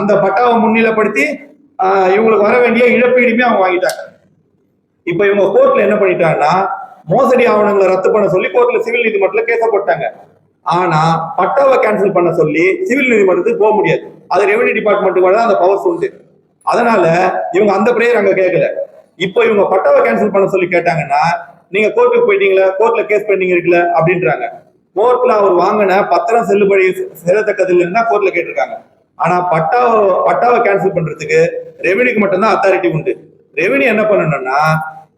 அந்த பட்டாவை முன்னிலைப்படுத்தி இவங்களுக்கு வர வேண்டிய இழப்பீடுமே அவங்க வாங்கிட்டாங்க. இப்ப இவங்க கோர்ட்ல என்ன பண்ணிட்டாங்கன்னா மோசடி ஆவணங்களை ரத்து பண்ண சொல்லி கோர்ட்ல சிவில் நீதிமன்றத்துல கேச போட்டாங்க. ஆனா பட்டாவை கேன்சல் பண்ண சொல்லி சிவில் நீதிமன்றத்துக்கு போக முடியாது. அது ரெவன்யூ டிபார்ட்மெண்ட்டுக்கு தான் அந்த பவர்ஸ் உண்டு. அதனால இவங்க அந்த பிரேயர் அங்க கேட்கல. இப்போ இவங்க பட்டாவை கேன்சல் பண்ண சொல்லி கேட்டாங்கன்னா நீங்க கோர்ட்டுக்கு போயிட்டீங்களா? கோர்ட்ல கேஸ் பெண்டிங் இருக்குல்ல? அப்படின்றாங்க. கோர்ட்ல அவர் வாங்கின பத்திரம் செல்லுபடி செய்யத்தக்கது இல்லைன்னா கோர்ட்ல கேட்டிருக்காங்க. ஆனா பட்டாவை பட்டாவை கேன்சல் பண்றதுக்கு ரெவென்யூக்கு மட்டும்தான் அத்தாரிட்டி உண்டு. ரெவென்யூ என்ன பண்ணணும்னா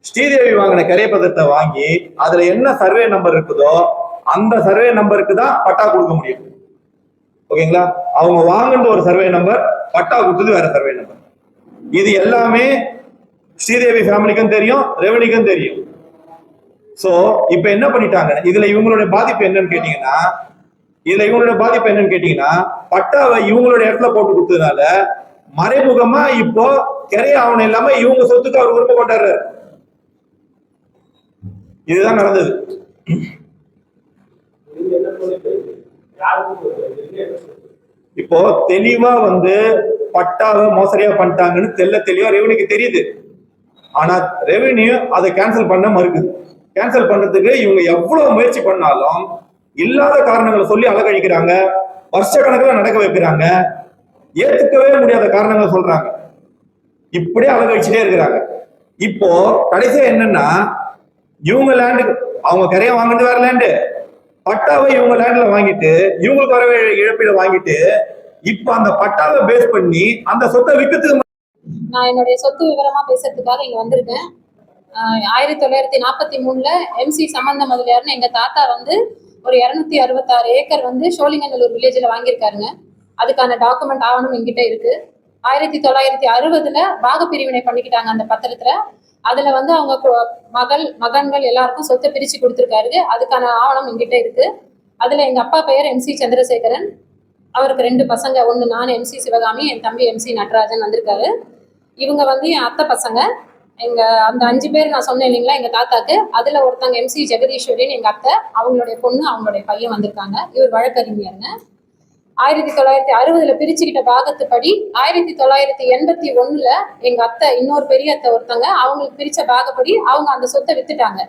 ஸ்ரீதேவி வாங்கின கரை பதத்தை வாங்கி அதுல என்ன சர்வே நம்பர் இருக்குதோ அந்த சர்வே நம்பருக்கு தான் பட்டா கொடுக்க முடியும். ஓகேங்களா? அவங்க வாங்கின ஒரு சர்வே நம்பர் பட்டா கொடுத்தது வேற சர்வே நம்பர் இது எல்லாமே ஸ்ரீதேவி ஃபேமிலிக்கும் தெரியும் ரெவனிக்கும் தெரியும். சோ இப்ப என்ன பண்ணிட்டாங்க? இதுல இவங்களுடைய பாதிப்பு என்னன்னு கேட்டீங்கன்னா இதுல இவங்களுடைய பாதிப்பு என்னன்னு கேட்டீங்கன்னா பட்டாவை இவங்களுடைய இடத்துல போட்டு கொடுத்ததுனால மறைமுகமா இப்போ கிரைய ஆவணம் இல்லாம இவங்க சொத்துக்கு அவர் உரிமை இதுதான் நடந்தது. இப்போ தெளிவா வந்து பட்டாவை மோசடியா பண்ணிட்டாங்கன்னு தெல்ல தெளிவா ரெவன்யூக்கு தெரியுது. ஆனா ரெவென்யூ அதை கேன்சல் பண்ண மறுக்குது. கேன்சல் பண்றதுக்கு இவங்க எவ்வளவு முயற்சி பண்ணாலும் இல்லாத காரணங்களை சொல்லி அழகழிக்கிறாங்க. வருஷ கணக்கில் நடக்க வைக்கிறாங்க. ஏத்துக்கவே முடியாத காரணங்களை சொல்றாங்க. இப்படியே அழகழிச்சுட்டே இருக்கிறாங்க. இப்போ கடைசியா என்னன்னா இவங்க லேண்டுக்கு அவங்க கரையை வாங்கிட்டு வேற லேண்டு பட்டாவை இவங்க லேண்ட்ல வாங்கிட்டு இவங்களுக்கு வர இழப்பீடு வாங்கிட்டு இப்ப அந்த பட்டாவை பேஸ் பண்ணி அந்த சொத்தை விற்கிறதுக்கு நான் என்னுடைய சொத்து விவரமா பேசுறதுக்காக இங்க வந்திருக்கேன். ஆயிரத்தி தொள்ளாயிரத்தி நாற்பத்தி மூணுல எம்சி சம்பந்த முதலியார்னு எங்க தாத்தா வந்து ஒரு இரநூத்தி அறுபத்தாறு ஏக்கர் வந்து சோழிங்கநல்லூர் வில்லேஜில் வாங்கியிருக்காருங்க. அதுக்கான டாக்குமெண்ட் ஆவணம் என்கிட்ட இருக்கு. ஆயிரத்தி தொள்ளாயிரத்தி அறுபதுல பாக பிரிவினை பண்ணிக்கிட்டாங்க அந்த பத்திரத்துல. அதுல வந்து அவங்க மகள் மகன்கள் எல்லாருக்கும் சொத்தை பிரிச்சு கொடுத்துருக்காரு. அதுக்கான ஆவணம் என்கிட்ட இருக்கு. அதுல எங்க அப்பா பெயர் எம்சி சந்திரசேகரன். அவருக்கு ரெண்டு பசங்க ஒன்று நான் எம்சி சிவகாமி என் தம்பி எம்சி நடராஜன் வந்திருக்காரு. இவங்க வந்து என் அத்தை பசங்க. எங்க அந்த அஞ்சு பேர் நான் சொன்னேன் இல்லைங்களா எங்க தாத்தாக்கு. அதுல ஒருத்தங்க எம்சி ஜெகதீஸ்வரின்னு எங்க அத்தை. அவங்களுடைய பொண்ணு அவங்களுடைய பையன் வந்திருக்காங்க. இவர் வழக்கறிஞருங்க ஆயிரத்தி தொள்ளாயிரத்தி அறுபதுல பிரிச்சுக்கிட்ட பாகத்துப்படி ஆயிரத்தி தொள்ளாயிரத்தி எண்பத்தி ஒண்ணுல எங்க அத்தை இன்னொரு பெரிய அத்தை ஒருத்தங்க அவங்களுக்கு பிரிச்ச பாகப்படி அவங்க அந்த சொத்தை வித்துட்டாங்க.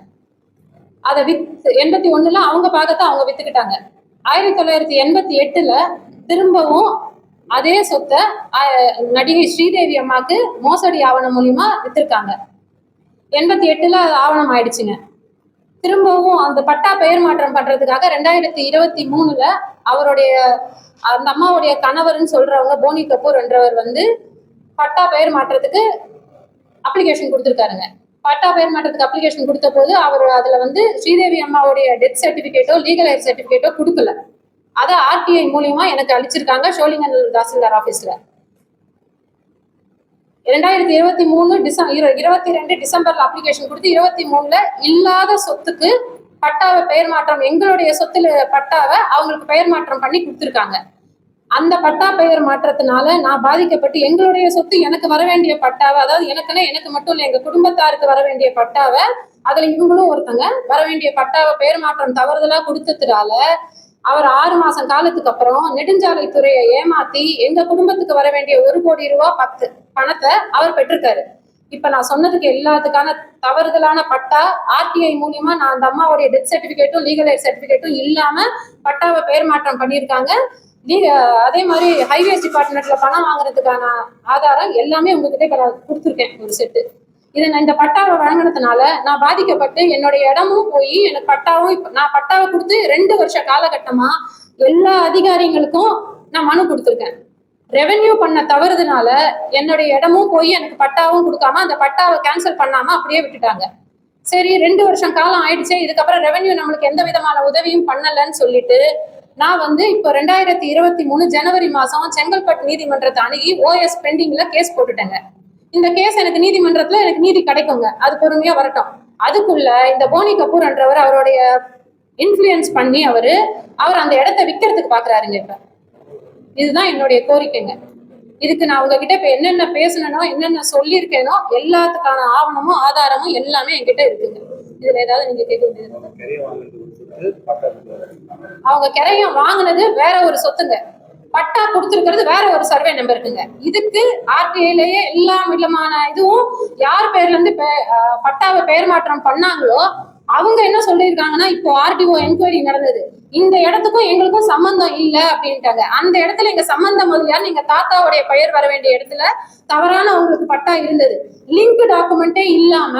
அதை வித் எண்பத்தி ஒண்ணுல அவங்க பாகத்தை அவங்க வித்துக்கிட்டாங்க. ஆயிரத்தி தொள்ளாயிரத்தி எண்பத்தி எட்டுல திரும்பவும் அதே சொத்தை நடிகை ஸ்ரீதேவி அம்மாக்கு மோசடி ஆவணம் மூலியமா வித்திருக்காங்க. எண்பத்தி எட்டுல ஆவணம் ஆயிடுச்சுங்க. திரும்பவும் அந்த பட்டா பெயர் மாற்றம் பண்றதுக்காக ரெண்டாயிரத்தி இருபத்தி மூணுல அவருடைய அந்த அம்மாவுடைய கணவர்னு சொல்றவங்க போனி கபூர் என்றவர் வந்து பட்டா பெயர் மாற்றத்துக்கு அப்ளிகேஷன் கொடுத்துருக்காருங்க. பட்டா பெயர் மாற்றத்துக்கு அப்ளிகேஷன் கொடுத்த போது அவர் அதுல வந்து ஸ்ரீதேவி அம்மாவுடைய டெத் சர்டிபிகேட்டோ லீகல் ஏர் சர்டிபிகேட்டோ கொடுக்கல. அதை ஆர்டிஐ மூலியமா எனக்கு அளிச்சிருக்காங்க ஷோலிங்கநல்லூர் தாசில்தார் ஆபீஸ்ல இரண்டாயிரத்தி இருபத்தி மூணு டிசம்பர் இருபத்தி ரெண்டு டிசம்பர்ல அப்ளிகேஷன் கொடுத்து இருபத்தி மூணுல இல்லாத சொத்துக்கு பட்டாவை பெயர் மாற்றம் எங்களுடைய சொத்துல பட்டாவை அவங்களுக்கு பெயர் மாற்றம் பண்ணி கொடுத்துருக்காங்க. அந்த பட்டா பெயர் மாற்றத்தினால நான் பாதிக்கப்பட்டு எங்களுடைய சொத்து எனக்கு வர வேண்டிய பட்டாவை அதாவது எனக்குன்னா எனக்கு மட்டும் இல்லை எங்க குடும்பத்தாருக்கு வர வேண்டிய பட்டாவை அதுல இவங்களும் ஒருத்தங்க வர வேண்டிய பட்டாவை பெயர் மாற்றம் தவறுதலா கொடுத்ததுனால அவர் ஆறு மாசம் காலத்துக்கு அப்புறம் நெடுஞ்சாலைத்துறையை ஏமாத்தி எங்க குடும்பத்துக்கு வர வேண்டிய ஒரு கோடி ரூபாய் பத்து பணத்தை அவர் பெற்றிருக்காரு. இப்ப நான் சொன்னதுக்கு எல்லாத்துக்கான தவறுதலான பட்டா ஆர்டிஐ மூலியமா நான் அந்த அம்மாவுடைய டெத் சர்டிபிகேட்டும் லீகல் ஏர் சர்டிபிகேட்டும் இல்லாம பட்டாவை பெயர் மாற்றம் பண்ணியிருக்காங்க. லீக அதே மாதிரி ஹைவேஸ் டிபார்ட்மெண்ட்ல பணம் வாங்குறதுக்கான ஆதாரம் எல்லாமே உங்ககிட்ட நான் கொடுத்துருக்கேன் ஒரு செட்டு இதை நான் இந்த பட்டாவை வழங்கினதுனால நான் பாதிக்கப்பட்டு என்னுடைய இடமும் போய் எனக்கு பட்டாவும் இப்ப நான் பட்டாவை கொடுத்து ரெண்டு வருஷ காலகட்டமா எல்லா அதிகாரிகளுக்கும் நான் மனு கொடுத்துருக்கேன். ரெவென்யூ பண்ண தவறுதனால என்னுடைய இடமும் போய் எனக்கு பட்டாவும் கொடுக்காம அந்த பட்டாவை கேன்சல் பண்ணாம அப்படியே விட்டுட்டாங்க. சரி ரெண்டு வருஷம் காலம் ஆயிடுச்சே இதுக்கப்புறம் ரெவென்யூ நம்மளுக்கு எந்த விதமான உதவியும் பண்ணலன்னு சொல்லிட்டு நான் வந்து இப்போ ரெண்டாயிரத்தி இருபத்தி மூணு ஜனவரி மாசம் செங்கல்பட்டு நீதிமன்றத்தை அணுகி ஓஎஸ் பெண்டிங்ல கேஸ் போட்டுட்டேங்க. இந்த கேஸ் எனக்கு நீதிமன்றத்துல எனக்கு நீதி கிடைக்குங்க. அது பொறுமையா வரட்டும். அதுக்குள்ள இந்த போனி கபூர் என்றவர் அவருடைய இன்ஃப்ளூயன்ஸ் பண்ணி அவரு அவர் அந்த இடத்த விற்கிறதுக்கு பாக்குறாருங்க இப்ப. இதுதான் என்னுடைய கோரிக்கைங்க. இதுக்கு நான் உங்ககிட்ட இப்ப என்னென்ன பேசணுனோ என்னென்ன சொல்லியிருக்கேனோ எல்லாத்துக்கான ஆவணமும் ஆதாரமும் எல்லாமே என்கிட்ட இருக்குங்க. இதுல ஏதாவது நீங்க கேட்க வேண்டியது? அவங்க கிரையம் வாங்குனது வேற ஒரு சொத்துங்க. பட்டா கொடுத்துருக்கிறது வேற ஒரு சர்வே நம்பர் இருக்குங்க இதுக்கு ஆர்டிஐலயே எல்லா விதமான இதுவும் யார் பேர்ல இருந்து பட்டாவை பெயர் மாற்றம் பண்ணாங்களோ அவங்க என்ன சொல்லியிருக்காங்கன்னா இப்போ ஆர்டிஓ என்கொயரி நடந்தது. இந்த இடத்துக்கும் எங்களுக்கும் சம்பந்தம் இல்ல அப்படின்ட்டாங்க. அந்த இடத்துல எங்க சம்பந்தம் யார் நீங்க தாத்தாவுடைய பெயர் வர வேண்டிய இடத்துல தவறான உங்களுக்கு பட்டா இருந்தது. லிங்க் டாக்குமெண்ட்டே இல்லாம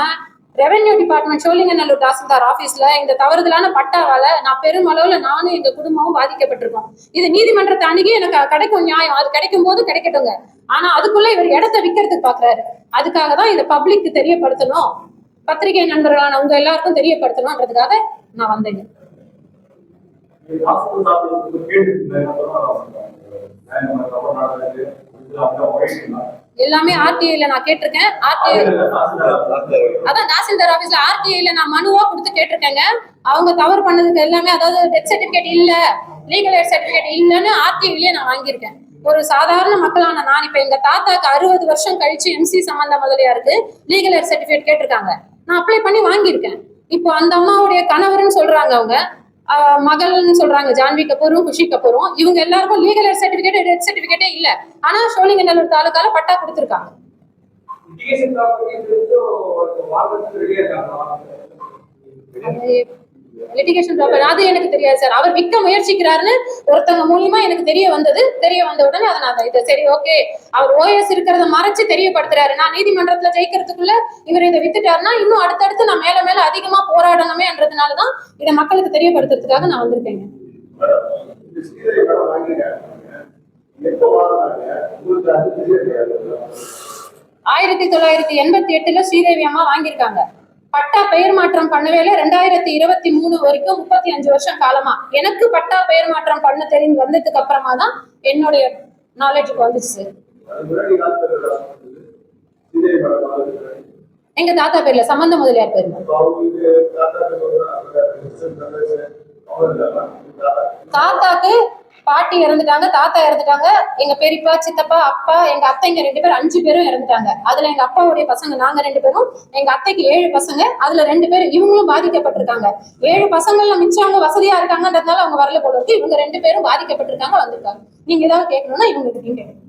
ரெவென்யூ டிபார்ட்மெண்ட் சோழிங்கநல்லூர் தாசில்தார் ஆபீஸ்ல இந்த தவறுதலான பட்டாவால நான் பெருமளவுல நானும் எங்க குடும்பமும் பாதிக்கப்பட்டிருக்கோம். இது நீதிமன்றத்தை அணுகி எனக்கு கிடைக்கும் நியாயம். அது கிடைக்கும் போது கிடைக்கட்டுங்க. ஆனா அதுக்குள்ள இவர் இடத்த விற்கிறதுக்கு பாக்குறாரு. அதுக்காக தான் இதை பப்ளிக்கு தெரியப்படுத்தணும். பத்திரிகை நண்பர்களான உங்க எல்லாருக்கும் தெரியப்படுத்தணும்ன்றதுக்காக நான் வந்தேங்க. கேட்டு எல்லாமே ஆர்டிஐல நான் கேட்டிருக்கேன். ஆர்டிஐ அதான் தாசில்தார் ஆபீஸ்ல ஆர்டிஐல நான் மனுவா கொடுத்து கேட்டிருக்கேங்க. அவங்க தவறு பண்ணதுக்கு எல்லாமே அதாவது டெத் சர்டிபிகேட் இல்ல லீகல் எய்ட் சர்டிபிகேட் இல்லைன்னு ஆர்டிஐலயே நான் வாங்கியிருக்கேன். ஒரு சாதாரண மக்களான நான் இப்ப எங்க தாத்தாக்கு அறுபது வருஷம் கழிச்சு எம்சி சம்பந்த முதலியாருக்கு லீகல் எய்ட் சர்டிபிகேட் கேட்டிருக்காங்க. நான் அப்ளை பண்ணி வாங்கியிருக்கேன். இப்போ அந்த அம்மாவுடைய கணவர்னு சொல்றாங்க அவங்க. மகள்னு சொல்றாங்க ஜான்வி கபூரும் குஷி கபூரும். இவங்க எல்லாருக்கும் லீகல் சர்டிபிகேட் டெத் சர்டிபிகேட்டே இல்ல. ஆனா சோழிங்கநல்லூர் தாலுக்கால பட்டா கொடுத்துருக்காங்க. லிட்டிகேஷன் ப்ராப்பர் அது எனக்கு தெரியாது சார் அவர் விற்க முயற்சிக்கிறாருன்னு ஒருத்தவங்க மூலியமா எனக்கு தெரிய வந்தது. தெரிய வந்த உடனே அதை நான் இதை சரி ஓகே அவர் ஓஎஸ் இருக்கிறத மறைச்சு தெரியப்படுத்துறாரு. நான் நீதிமன்றத்துல ஜெயிக்கிறதுக்குள்ள இவர் இதை வித்துட்டாருன்னா இன்னும் அடுத்தடுத்து நான் மேல மேல அதிகமா போராடணுமேன்றதுனாலதான் இதை மக்களுக்கு தெரியப்படுத்துறதுக்காக நான் வந்திருக்கேங்க. ஆயிரத்தி தொள்ளாயிரத்தி எண்பத்தி எட்டுல ஸ்ரீதேவி அம்மா வாங்கியிருக்காங்க. பட்டா பெயர் மாற்றம் பண்ணவேல ரெண்டாயிரத்தி இருபத்தி மூணு வரைக்கும் முப்பத்தி அஞ்சு வருஷம் காலமா. எனக்கு பட்டா பெயர் மாற்றம் பண்ண தெரிஞ்சு வந்ததுக்கு அப்புறமா தான் என்னுடைய நாலேஜுக்கு வந்துச்சு. எங்க தாத்தா பேர்ல சம்பந்த முதலியார் பேர்ல தாத்தாக்கு பாட்டி இறந்துட்டாங்க தாத்தா இறந்துட்டாங்க எங்க பெரியப்பா சித்தப்பா அப்பா எங்க அத்தைங்க ரெண்டு பேரும் அஞ்சு பேரும் இறந்துட்டாங்க. அதுல எங்க அப்பாவுடைய பசங்க நாங்க ரெண்டு பேரும் எங்க அத்தைக்கு ஏழு பசங்க அதுல ரெண்டு பேர் இவங்களும் பாதிக்கப்பட்டிருக்காங்க. ஏழு பசங்கள்ல மிச்சவங்க வசதியா இருக்காங்கன்றதுனால அவங்க வரல போல இருக்கு. இவங்க ரெண்டு பேரும் பாதிக்கப்பட்டிருக்காங்க வந்திருக்காங்க. நீங்க ஏதாவது கேட்கணும்னா இவங்க கிட்டயும் கேட்கணும்